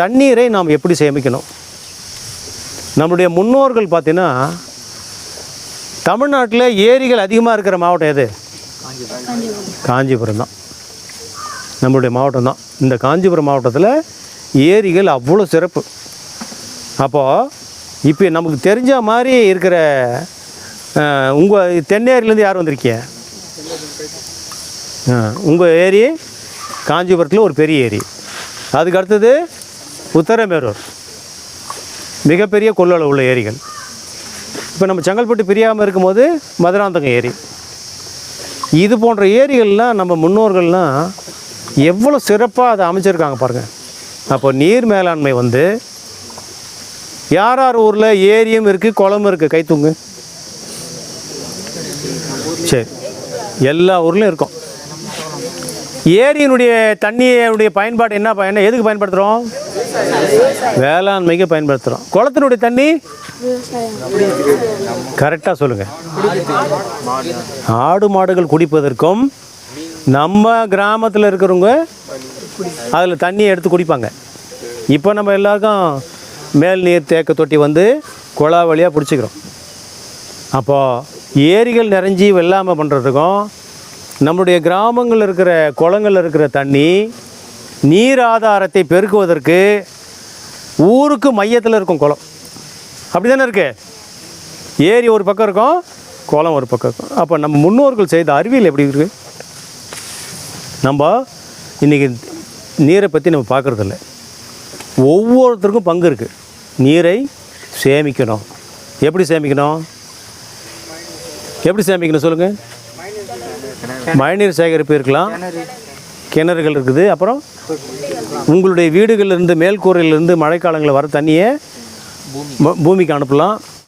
தண்ணீரை நாம் எப்படி சேமிக்கணும்? நம்முடைய முன்னோர்கள் பார்த்தீங்கன்னா தமிழ்நாட்டில் ஏரிகள் அதிகமாக இருக்கிற மாவட்டம் எது? காஞ்சிபுரம் தான். நம்மளுடைய மாவட்டம் தான். இந்த காஞ்சிபுரம் மாவட்டத்தில் ஏரிகள் அவ்வளோ சிறப்பு. அப்போது இப்போ நமக்கு தெரிஞ்ச மாதிரி இருக்கிற உங்கள் தென்னேரியிலேருந்து யார் வந்திருக்கீங்க? உங்கள் ஏரி காஞ்சிபுரத்தில் ஒரு பெரிய ஏரி. அதுக்கு அடுத்தது உத்தரமேரூர் மிகப்பெரிய கொள்ளளவு உள்ள ஏரிகள். இப்போ நம்ம செங்கல்பட்டு பிரியாமல் இருக்கும்போது மதுராந்தகம் ஏரி. இது போன்ற ஏரிகள்லாம் நம்ம முன்னோர்கள்லாம் எவ்வளோ சிறப்பாக அதை அமைச்சிருக்காங்க பாருங்கள் அப்போ நீர் மேலாண்மை வந்து யார் யார் ஊரில் ஏரியும் இருக்குது குளமும் இருக்குது கைத்தூங்கு சரி. எல்லா ஊர்லேயும் இருக்கும். ஏரியினுடைய தண்ணியுடைய பயன்பாடு என்ன பயன் எதுக்கு பயன்படுத்துகிறோம் வேளாண்மைக்கு பயன்படுத்துகிறோம் குளத்தினுடைய தண்ணி? கரெக்டாக சொல்லுங்கள் ஆடு மாடுகள் குடிப்பதற்கும் நம்ம கிராமத்தில் இருக்கிறவங்க அதில் தண்ணியை எடுத்து குடிப்பாங்க. இப்போ நம்ம எல்லாருக்கும் மேல் நீர் தேக்க தொட்டி வந்து குழா வழியாக பிடிச்சிக்கிறோம். அப்போது ஏரிகள் நிறைஞ்சி வெள்ளாமை பண்ணுறதுக்கும் நம்முடைய கிராமங்களில் இருக்கிற குளங்களில் இருக்கிற தண்ணி நீர் ஆதாரத்தை பெருக்குவதற்கு ஊருக்கு மையத்தில் இருக்கும் குளம். அப்படி தானே இருக்கு? ஏரி ஒரு பக்கம் இருக்கும் குளம் ஒரு பக்கம் இருக்கும். அப்போ நம்ம முன்னோர்கள் செய்த அறிவியல் எப்படி இருக்குது நம்ம இன்றைக்கி நீரை பற்றி நம்ம பார்க்குறதில்ல. ஒவ்வொருத்தருக்கும் பங்கு இருக்குது நீரை சேமிக்கணும். எப்படி சேமிக்கணும்? எப்படி சேமிக்கணும் சொல்லுங்கள் மழைநீர் சேகரிப்பு இருக்கலாம் கிணறுகள் இருக்குது. அப்புறம் உங்களுடைய வீடுகளிலிருந்து மேல்கூரையிலிருந்து மழைக்காலங்களில் வர தண்ணியை பூமிக்கு அனுப்பலாம்.